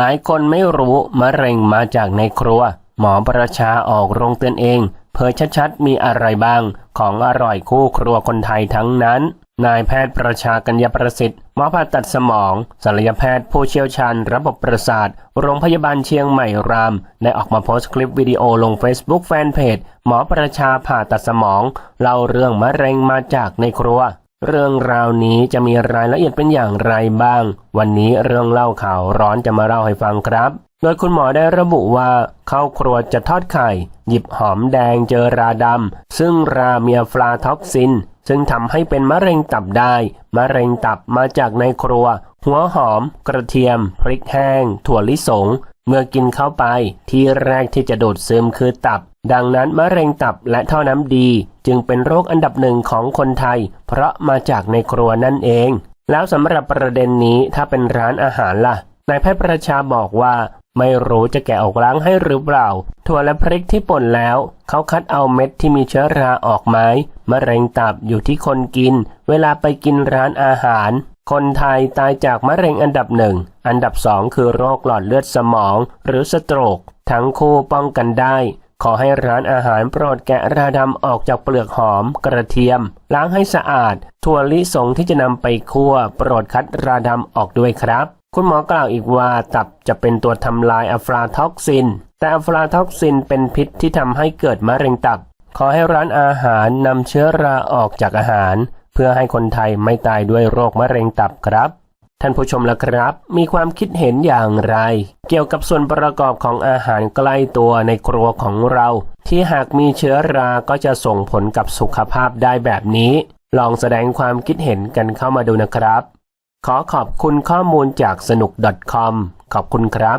หลายคนไม่รู้มะเร็งมาจากในครัว หมอประชาออกโรงเตือนเอง เผยชัดๆ มีอะไรบ้าง ของอร่อยคู่ครัวคนไทยทั้งนั้น นายแพทย์ประชากัญญาประสิทธิ์หมอผ่าตัดสมองศัลยแพทย์ผู้เชี่ยวชาญระบบประสาท โรงพยาบาลเชียงใหม่ราม ได้ออกมาโพสต์คลิปวิดีโอลง Facebook แฟนเพจหมอประชาผ่าตัดสมอง เล่าเรื่องมะเร็งมาจากในครัว เรื่องราวนี้จะมีรายละเอียดเป็นอย่างไรบ้าง วันนี้เรื่องเล่าข่าวร้อนจะมาเล่าให้ฟังครับ โดยคุณหมอได้ระบุว่าเข้าครัวจะทอดไข่ หยิบหอมแดงเจอราดำ ซึ่งราเมียฟลาท็อกซิน ซึ่งทำให้เป็นมะเร็งตับได้ มะเร็งตับมาจากในครัว หัวหอม กระเทียม พริกแห้ง ถั่วลิสง เมื่อกินเข้าไปที่แรกที่จะดูดซึมคือตับ ดังนั้นมะเร็งตับและท่อน้ำดี จึงเป็นโรคอันดับหนึ่งของคนไทย เพราะมาจากในครัวนั่นเอง แล้วสำหรับประเด็นนี้ถ้าเป็นร้านอาหารล่ะนายแพทย์ประชาบอกว่า ไม่รู้จะแกะออกล้างให้หรือเปล่า ถั่วและพริกที่ป่นแล้ว เขาคัดเอาเม็ดที่มีเชื้อราออกไหมมะเร็งตับอยู่ที่คนกิน เวลาไปกินร้านอาหาร คนไทยตายจากมะเร็งอันดับหนึ่ง อันดับสองคือโรคหลอดเลือดสมองหรือสโตรก ทั้งคู่ป้องกันได้ ขอให้ร้านอาหารโปรดแกะราดำออกจากเปลือกหอม กระเทียม ล้างให้สะอาด ถั่วลิสงที่จะนำไปคั่ว โปรดคัดราดำออกด้วยครับ คุณหมอกล่าวอีกว่าตับจะเป็นตัวทำลายอะฟลาท็อกซิน แต่อะฟลาท็อกซินเป็นพิษที่ทำให้เกิดมะเร็งตับ ขอให้ร้านอาหารนำเชื้อราออกจากอาหาร พื่อให้คนไทยไม่ตายด้วยโรคมะเร็งตับครับ ท่านผู้ชมละครับ มีความคิดเห็นอย่างไร เกี่ยวกับส่วนประกอบของอาหารใกล้ตัวในครัวของเรา ที่หากมีเชื้อราก็จะส่งผลกับสุขภาพได้แบบนี้ ลองแสดงความคิดเห็นกันเข้ามาดูนะครับ ขอขอบคุณข้อมูลจากสนุก .com ขอบคุณครับ